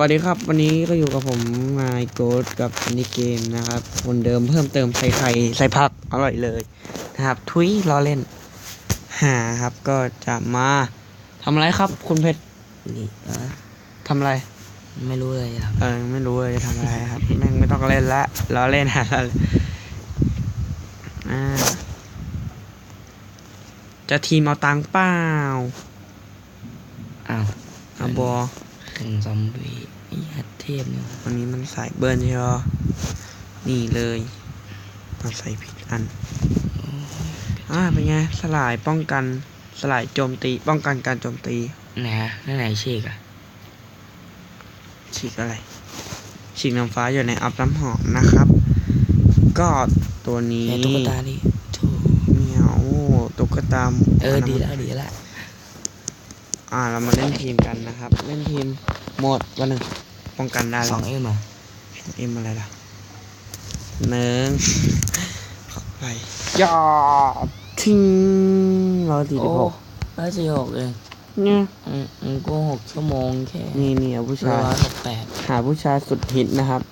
วัสดีครับ วันนี้ก็อยู่กับผมนายโกดกับอันนี้เกมนะครับ คนเดิมเพิ่มเติมใส่ไข่ใส่ผักอร่อยเลยนะครับ ทุยล้อเล่นหาครับก็จะมาทำอะไรครับ คุณเพชรนี่เออทำอะไร ไม่รู้เลยครับเออไม่รู้เลยจะทำอะไรครับ แม่งไม่ต้องเล่นละล้อเล่นฮะล้อเล่นอ่าจะทีมเอาตังค์เปล่าอ้าวเอาบอแข่งซอมบี้ไอ้ฮัตเทพเนี่ยวันนี้มันใส่เบิร์นใช่ไหมนี่เลยมาใส่ผิดอันอ่าเป็นไงสลายป้องกันสลายโจมตีป้องกันการโจมตีไหนฮะนั่นไหนเชกอะฉีกอะไร ฉีกน้ำฟ้าอยู่ในอัพน้ำหอมนะครับ ก็ตัวนี้ไหนตุ๊กตาดิโถเหมียวตุ๊กตาเออดีแล้วดีแล้ว อ่าเรามาเล่นทีมกันนะครับ เล่นทีมหมดวันหนึ่งป้องกันได้สแล้อวงเอ็มอะเอ็มอะไรล่ะหนึ่งเข้าไปย่าทิ้งร้อยสี่สิบหกร้อยสี่หกเองเนี่ยอืมอืมกูหกชั่วโมงแค่นี่นี่เอาผู้ร้ชายอยหกแปดหาผู้ชายสุดฮิตนะครับ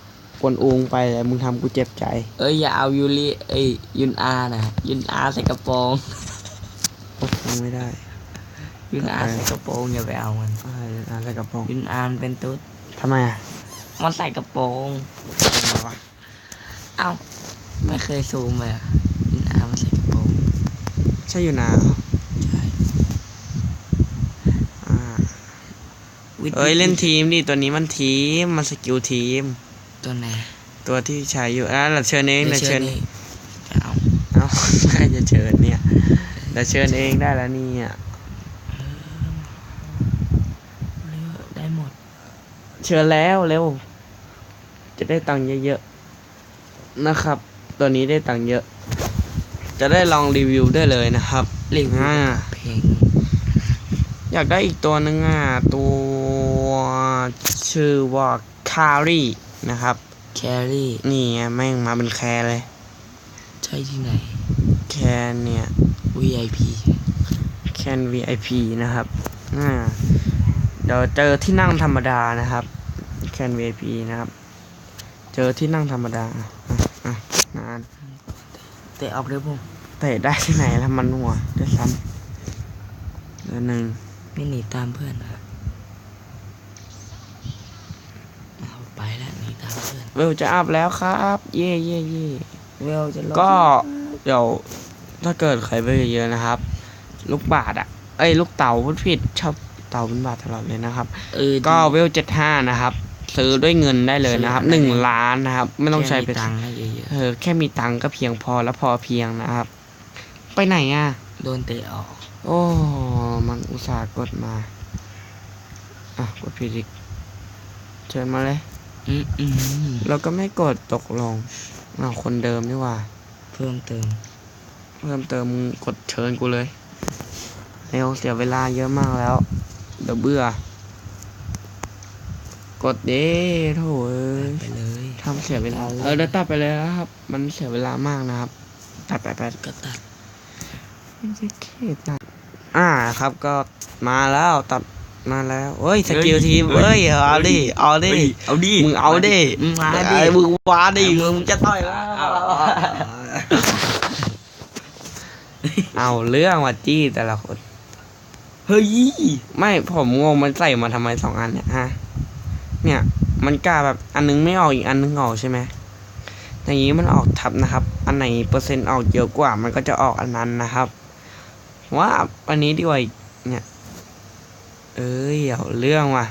กวนอูงไปเลยมึงทำกูเจ็บใจ เอ้ยอย่าเอายูริเอ้ยยุนอานะยุนอาใส่กระโปรงโอ้ฟังไม่ได้ ยุนอาใส่กระโปรงอย่าไปเอามันอะไรอะไรกระโปรงยุนอามันเป็นตุ๊ดทำไมอะมันใส่กระโปรงทำไมวะเอ้าไม่เคยซูมเลยอะยุนอามันใส่กระโปรงใช่อยู่นาเหรอใช่อ่าวิทเอ้ยเล่นทีมดิตัวนี้มันทีมมันสกิลทีม ตัวไหนตัวที่ใช้อยู่อะเราเชิญเองเราเชิญนี่จะเอาเอ้าใครจะเชิญเนี่ยเราเชิญเองได้แล้วเนี่ยเลือกได้หมด เชิญแล้วเร็ว จะได้ตังค์เยอะๆนะครับ ตัวนี้ได้ตังค์เยอะ จะได้ลองรีวิวได้เลยนะครับรีวิวอ่าเพลงอยากได้อีกตัวหนึงอะตัวชื่อว่าคารีนะครับแครี่นี่ไงแม่งมาเป็นแคร์เลย ใช่ที่ไหน แคร์เนี่ย VIP แคน VIP นะครับอ่าเดี๋ยวเจอที่นั่งธรรมดานะครับ แคน VIP นะครับ เจอที่นั่งธรรมดาอะอะนานเตะออฟเลยผมเตะได้ที่ไหนแล้วมันหัวด้วยซ้ำเดือนหนึ่งไม่หนีตามเพื่อนนะเอาไปแล้วหนีตามเพื่อนเวลจะอัพแล้วครับ เย่เย่เย่เวลจะลบก็เดี๋ยวถ้าเกิดใครไปเยอะๆนะครับ ลูกบาทอะ เอ้ยลูกเต่าพูดผิดชอบเต่าเป็นบาทตลอดเลยนะครับเออก็เวลเจ็ดห้านะครับ ซื้อด้วยเงินได้เลยนะครับหนึ่งล้านนะครับ ไม่ต้องใช้ไปแค่มีตังค์ให้เยอะเออแค่มีตังค์ก็เพียงพอแล้วพอเพียงนะครับ ไปไหนอะๆโดนเตะออก โอ้มันอุตส่าห์กดมา อะกดผิดอีกเชิญมาเลยอืมอืมเราก็ไม่กดตกลงอ้าวคนเดิมนี่หว่า เพิ่มเติม เพิ่มเติมกดเชิญกูเลยเร็วเสียเวลาเยอะมากแล้ว เดี๋ยวเบื่อ กดเด้โถ่เอ้ยไปเลยทำเสียเวลา เออเดี๋ยวตัดไปเลยนะครับ มันเสียเวลามากนะครับ ตัดไปไปก็ตัดไม่ใช่เขตนะอ่าครับก็มาแล้วตัดมาแล้วเฮ้ยสกิลทีมเฮ้ยเอาดิเอาดิเอาดิมึงเอาดิมึงมาดิไอ้มึงว้าดิมึงจะต่อยแล้วเอาเรื่องว่ะจี้แต่ละคน เฮ้ย ไม่ผมงงมันใส่มาทำไมสองอันเนี่ยฮะ เนี่ย มันกล้าแบบอันนึงไม่ออกอีกอันนึงออกใช่ไหมอย่างนี้มันออกทับนะครับ อันไหนเปอร์เซ็นต์ออกเยอะกว่า มันก็จะออกอันนั้นนะครับ ว่าอันนี้ดีกว่าอีกเนี่ย เอ้ยเอาเรื่องว่ะ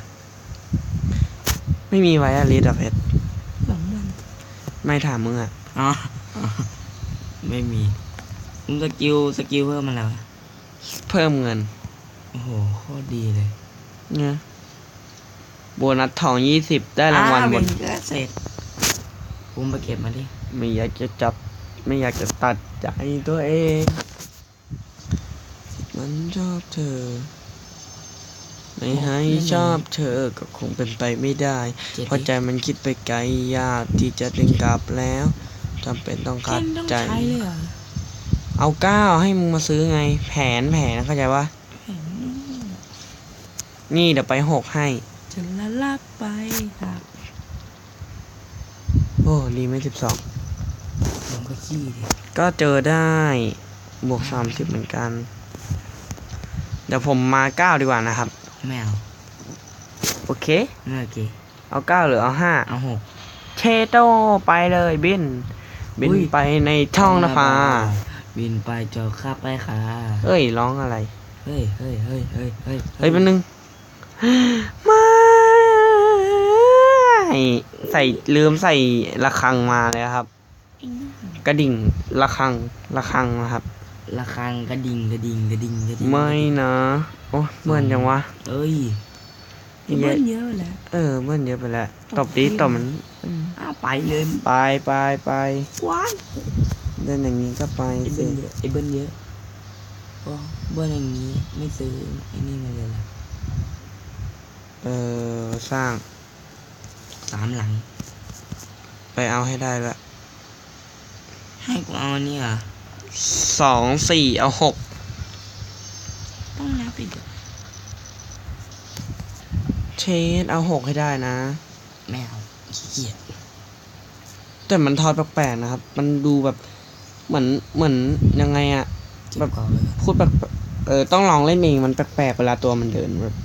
ไม่มีไว้อะลิดอะเพชรหลังมันไม่ถามมึงอะอ๋อ ไม่มีมึงสกิลสกิลเพิ่มมันแล้วะเพิ่มเงิน โอ้โหโคตรดีเลย เนี่ย โบนัสทองยี่สิบได้รางวัลอ่บนเป็นก็เสร็จปุ้มไปเก็บมาดิ ไม่อยากจะจับ ไม่อยากจะตัดใจตัวเอง มันชอบเธอ ไม่ให้ชอบเธอก็คงเป็นไปไม่ได้เจ็ดเพราะใจมันคิดไปไกลยากที่จะดึงกลับแล้วจำเป็นต้องขัดใจเอาเก้าให้มึงมาซื้อไง แผนแผนเข้าใจปะนี่เดี๋ยวไปหกให้จะละลากไปหักโอ้รีไม่สิบสองลงก็ขี้ดิก็เจอได้บวกสามสิบเหมือนกัน เดี๋ยวผมมาเก้าดีกว่านะครับ ไม่เอา โอเคไม่โอเค เอาเก้าหรือเอาห้าเอาหกเชโตไปเลยบิน บินอุ้ยไปในท้องนภาบินไปเจอข้าไปค่ะ เอ้ยร้องอะไร เฮ้ยเฮ้ยเฮ้ยเฮ้ยเฮ้ยเฮ้ยแป๊บนึง ไม่ ใส่ลืมใส่ระฆังมาเลยครับ กระดิ่งระฆังระฆังนะครับระฆังกระดิ่งกระดิ่งกระดิ่งกระดิ่งไม่นะโอ้เมื่อนจังวะเอ้ยเยอะเบิ้ลเยอะแล้วเออเมื่อนเยอะไปแล้วตบดีตบมันอ้าวไปเลยไปไปไปว้ายเดินอย่างนี้ก็ไปไอ้สิเบิ้ลเยอะไอ้เบิ้ลเยอะโอ้เบิ้ลอย่างนี้ไม่ซื้อไอ้นี่มาเลยล่ะเออสร้าง สามหลัง ไปเอาให้ได้ละให้กูเอาอันนี่เหรอสองสี่เอาหกต้องนับอีกเหรอเชดเอาหกให้ได้นะ ไม่เอาขี้เกียจแต่มันทอดแปลกๆนะครับ มันดูแบบเหมือนเหมือนยังไงอะเจ็บคอเลยพูดแบบเออต้องลองเล่นเองมันแปลกๆเวลาตัวมันเดินแบบ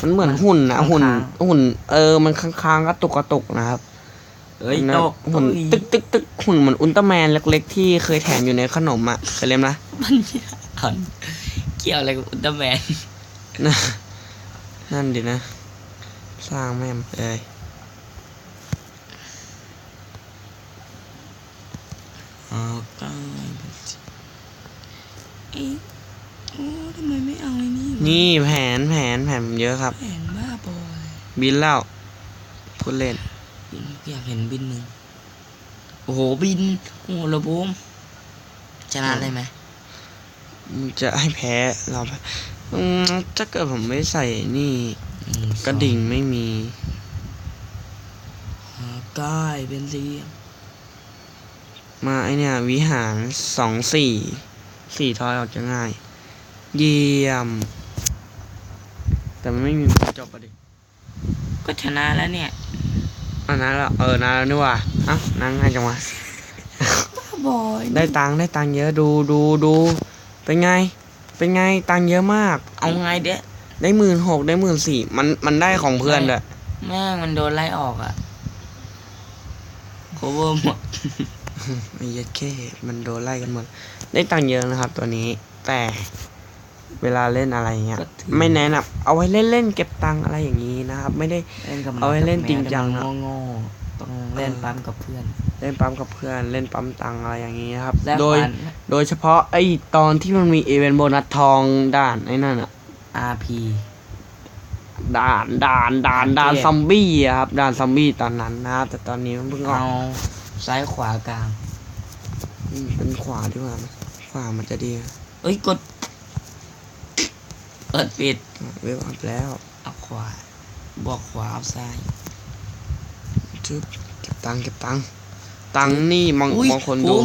มันเหมือนหุ่นนะหุ่น หุ่น เออ มันค้างๆกระตุกกระตุกนะครับเอ้ยนะตกหุ่นเอ้ยตึกตึกตึกหุ่นเหมือนอุลตร้าแมนเล็ก ๆ ที่เคยแถมอยู่ในขนมอะเคยเล่นไหมมันอ่อนเกี่ยวอะไรกับอุลตร้าแมนนะนั่นดินะ สร้างแม่มเลยออก นี่วะนี่แผนแผนแผนผมเยอะครับ แผนบ้าบอยบินแล้วพูดเล่นบินอยากเห็นบินหนึ่งโอ้โหบิน โอ้โหระบูมชนะได้ไหมมึงจะให้แพ้เราไปอืมถ้าเกิดผมไม่ใส่นี่ หนึ่งกระดิ่งไม่มีสองได้เป็นสีมาไอเนี่ยวิหารสองสี่สี่ทอยออกจะง่าย เยี่ยม แต่มันไม่มีจบอะดิก็ชนะแล้วเนี่ยอันนั้นแล้วเออนานแล้วนี่หว่าเอ้านั่งง่ายจังวะ บ้าบอยได้ตังค์ได้ตังค์เยอะดูดูดูเป็นไง เป็นไงตังค์เยอะมาก เอาไงเด้ได้หมื่นหกได้หมื่นสี่มันมันได้ของเพื่อนด้วยแม่งมันโดนไล่ออกอะโคเวอร์หมดไอ้เหี้ยัดเข้มันโดนไล่กันหมด ได้ตังค์เยอะนะครับตัวนี้แต่ เวลาเล่นอะไรเงี้ย ก็ถือ ไม่แนะนำเอาไว้เล่นเล่นๆเก็บตังค์อะไรอย่างนี้นะครับ ไม่ได้ เล่นกับเอาไว้เล่นจริงจังนะ โง่ๆต้องเล่นปั๊มกับเพื่อน เล่นปั๊มกับเพื่อนเล่นปั๊มตังค์อะไรอย่างนี้นะครับ แลกโดยฟัน โดยเฉพาะไอ้ตอนที่มันมีเอเวนต์โบนัสทองด่านไอ้นั่นอะ RP ด่านด่านด่านด่านเกมซอมบี้อะครับด่านซอมบี้ตอนนั้นนะครับแต่ตอนนี้มันเพิ่งออกเอาซ้ายขวากลาง อืมเป็นขวาดีกว่าไหมขวามันจะดี เอ้ยกด เปิดปิดเวลอัพแล้วเอาขวาบอกขวาเอาซ้ายชึบเก็บตังค์เก็บตังค์ตังค์นี่มองอุ้ยมองคนโอ้ดู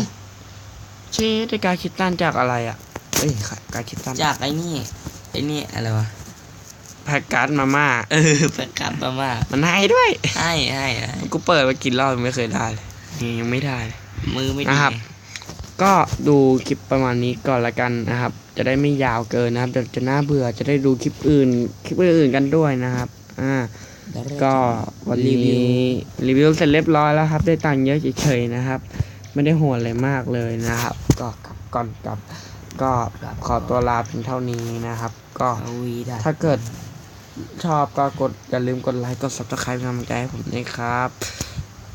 เชดได้การคิดตันจากอะไรอะเอ้ยค่ะการคิดตันจากไอ้นี่ไอ้นี่อะไรวะแพ็กการ์ดมาม่าเออแปลกลับมาว่ามันให้ด้วยให้ให้ให้กูเปิดมากินรอบยังไม่เคยได้เลยนี่ยังไม่ได้เลยมือไม่ดีนะครับ ก็ดูคลิปประมาณนี้ก่อนละกันนะครับ จะได้ไม่ยาวเกินนะครับเดี๋ยวจะน่าเบื่อจะได้ดูคลิปอื่น คลิปอื่นๆกันด้วยนะครับ อ่าเดี๋ยวเราก็จะวันรีวินี้วรีวิวเสร็จเรียบร้อยแล้วครับ ได้ตังค์เยอะเฉยๆนะครับ ไม่ได้โหดอะไรมากเลยนะครับ ก็กลับก่อนกลับ ก็ขอตัวลาเพียงเท่านี้นะครับ ก็เอาวีได้ถ้าเกิดชอบก็กดอย่าลืมกดไลค์กด subscribe เป็นกำลังใจให้ผมด้วยครับ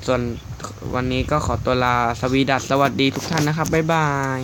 ส่วนวันนี้ก็ขอตัวลาสวีดัสสวัสดีทุกท่านนะครับ บ๊ายบาย